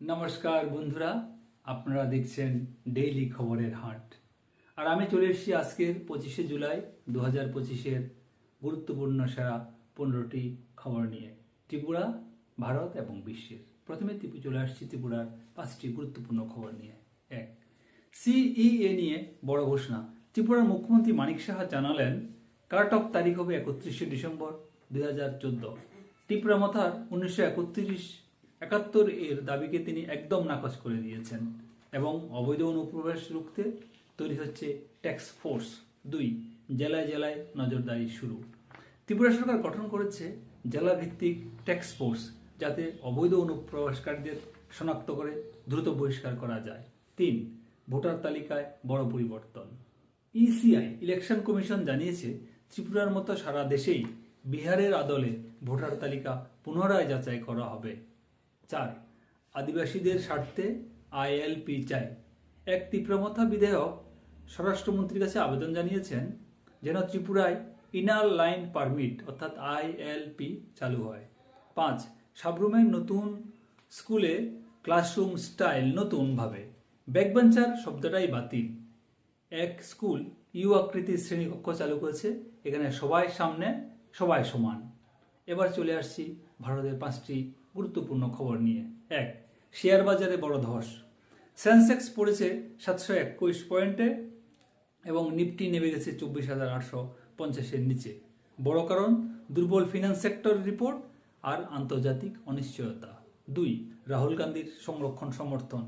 নমস্কার বন্ধুরা, আপনারা দেখছেন ডেইলি খবরের হাট। আর আমি চলে এসেছি আজকের পঁচিশে জুলাই দু হাজার পঁচিশের গুরুত্বপূর্ণ সেরা পনেরোটি খবর নিয়ে। ত্রিপুরা, ভারত এবং বিশ্বের। প্রথমে ত্রিপু চলে আসছি ত্রিপুরার পাঁচটি গুরুত্বপূর্ণ খবর নিয়ে। এক, সিইএ নিয়ে বড় ঘোষণা। ত্রিপুরার মুখ্যমন্ত্রী মানিক সাহা জানালেন, কাট অফ তারিখ হবে একত্রিশে ডিসেম্বর দু হাজার চোদ্দ। ত্রিপুরা মাথার উনিশশো একত্রিশ একাত্তর এর দাবিকে তিনি একদম নাকচ করে দিয়েছেন এবং অবৈধ অনুপ্রবেশ রুখতে তৈরি হচ্ছে ট্যাক্স ফোর্স দুই, জেলায় জেলায় নজরদারি শুরু। ত্রিপুরা সরকার গঠন করেছে জেলা ভিত্তিক ট্যাক্স ফোর্স যাতে অবৈধ অনুপ্রবেশকারীদের শনাক্ত করে দ্রুত বহিষ্কার করা যায়। তিন, ভোটার তালিকায় বড় পরিবর্তন। ইসিআই ইলেকশন কমিশন জানিয়েছে, ত্রিপুরার মতো সারা দেশেই বিহারের আদলে ভোটার তালিকা পুনরায় যাচাই করা হবে। চার আদিবাসীদের স্বার্থে আইএলপি চাই এক তীব্রমথা বিধেয়ক স্বরাষ্ট্রমন্ত্রীর কাছে আবেদন জানিয়েছেন যেন ত্রিপুরায় ইনার লাইন পারমিট অর্থাৎ আইএলপি চালু হয়। পাঁচ, সাবরুমের নতুন স্কুলে ক্লাসরুম স্টাইল নতুনভাবে। ব্যাকবেঞ্চার শব্দটাই বাতিল। এক স্কুল ইউ আকৃতির শ্রেণীকক্ষ চালু করেছে, এখানে সবাই সামনে, সবাই সমান। এবার চলে আসছি ভারতের পাঁচটি গুরুত্বপূর্ণ খবর নিয়ে। এক শেয়ার বাজারে বড় ধস। সেন্সেক্স পড়েছে সাতশো একুশ পয়েন্টে এবং নিফটি নেমে গেছে চব্বিশ হাজার আটশো পঞ্চাশের নিচে। বড় কারণ, দুর্বল ফিনান্স সেক্টর রিপোর্ট আর আন্তর্জাতিক অনিশ্চয়তা। দুই, রাহুল গান্ধীর সংরক্ষণ সমর্থন।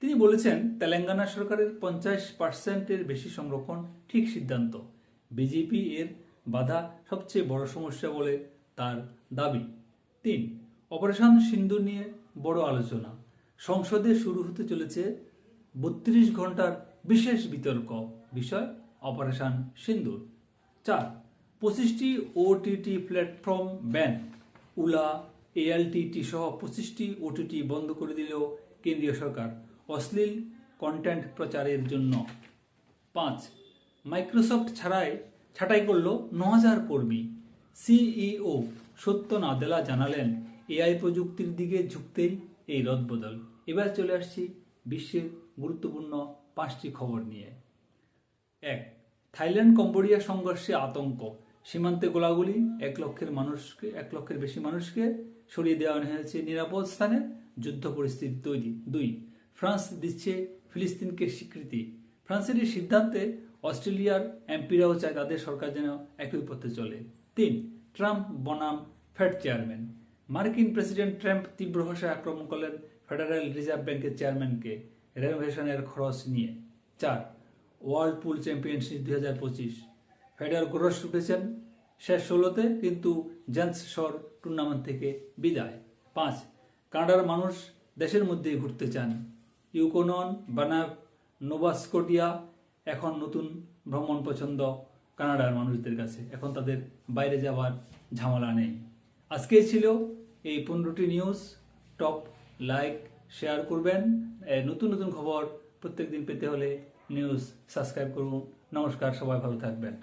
তিনি বলেছেন, তেলেঙ্গানা সরকারের পঞ্চাশ পার্সেন্টের বেশি সংরক্ষণ ঠিক সিদ্ধান্ত। বিজেপি এর বাধা সবচেয়ে বড় সমস্যা বলে তার দাবি। তিন অপারেশন সিন্দুর নিয়ে বড় আলোচনা। সংসদে শুরু হতে চলেছে বত্রিশ ঘণ্টার বিশেষ বিতর্ক। বিষয়, অপারেশন সিন্দুর। চার, পঁচিশটি ওটিটি প্ল্যাটফর্ম ব্যান। উলা এএলটিটি সহ পঁচিশটি ওটিটি বন্ধ করে দিলেও কেন্দ্রীয় সরকার অশ্লীল কন্টেন্ট প্রচারের জন্য। পাঁচ, মাইক্রোসফট ছাড়াই, ছাঁটাই করল ন হাজার কর্মী সিইও সত্য নাদেলা জানালেন এআই প্রযুক্তির দিকে ঝুঁকতেই এই রদবদল এবার চলে আসছি বিশ্বের গুরুত্বপূর্ণ পাঁচটি খবর নিয়ে। এক, থাইল্যান্ড কম্বোডিয়া সংঘর্ষে আতঙ্ক। সীমান্তে গোলাগুলি এক লক্ষের মানুষকে, এক লক্ষের বেশি মানুষকে সরিয়ে দেওয়া হয়েছে নিরাপদ স্থানে। যুদ্ধ পরিস্থিতি তৈরি। দুই, ফ্রান্স দিচ্ছে ফিলিস্তিনকে স্বীকৃতি। ফ্রান্সের এই সিদ্ধান্তে অস্ট্রেলিয়ার এমপিরাও চায় তাদের সরকার যেন একই পথে চলে। তিন, ট্রাম্প বনাম ফেড চেয়ারম্যান। মার্কিন প্রেসিডেন্ট ট্রাম্প তীব্র ভাষায় আক্রমণ করলেন ফেডারেল রিজার্ভ ব্যাংকের চেয়ারম্যানকে। রেনোভেশনের খরচ নিয়ে। চার ওয়ার্ল্ড পুল চ্যাম্পিয়নশিপ দুই হাজার পঁচিশ। ফেডার গ্রস উঠেছেন শেষ ষোলোতে, কিন্তু জেন্স শর টুর্নামেন্ট থেকে বিদায়। পাঁচ, কানাডার মানুষ দেশের মধ্যেই ঘুরতে চান। ইউকোনন বানাব নোভাস্কোটিয়া এখন নতুন ভ্রমণ পছন্দ কানাডার মানুষদের কাছে। এখন তাদের বাইরে যাওয়ার ঝামেলা নেই। আজকে ছিল এই পনেরোটি নিউজ টপ লাইক শেয়ার করবেন। নতুন নতুন খবর প্রত্যেকদিন পেতে হলে নিউজ সাবস্ক্রাইব করুন। নমস্কার, সবাই ভালো থাকবেন।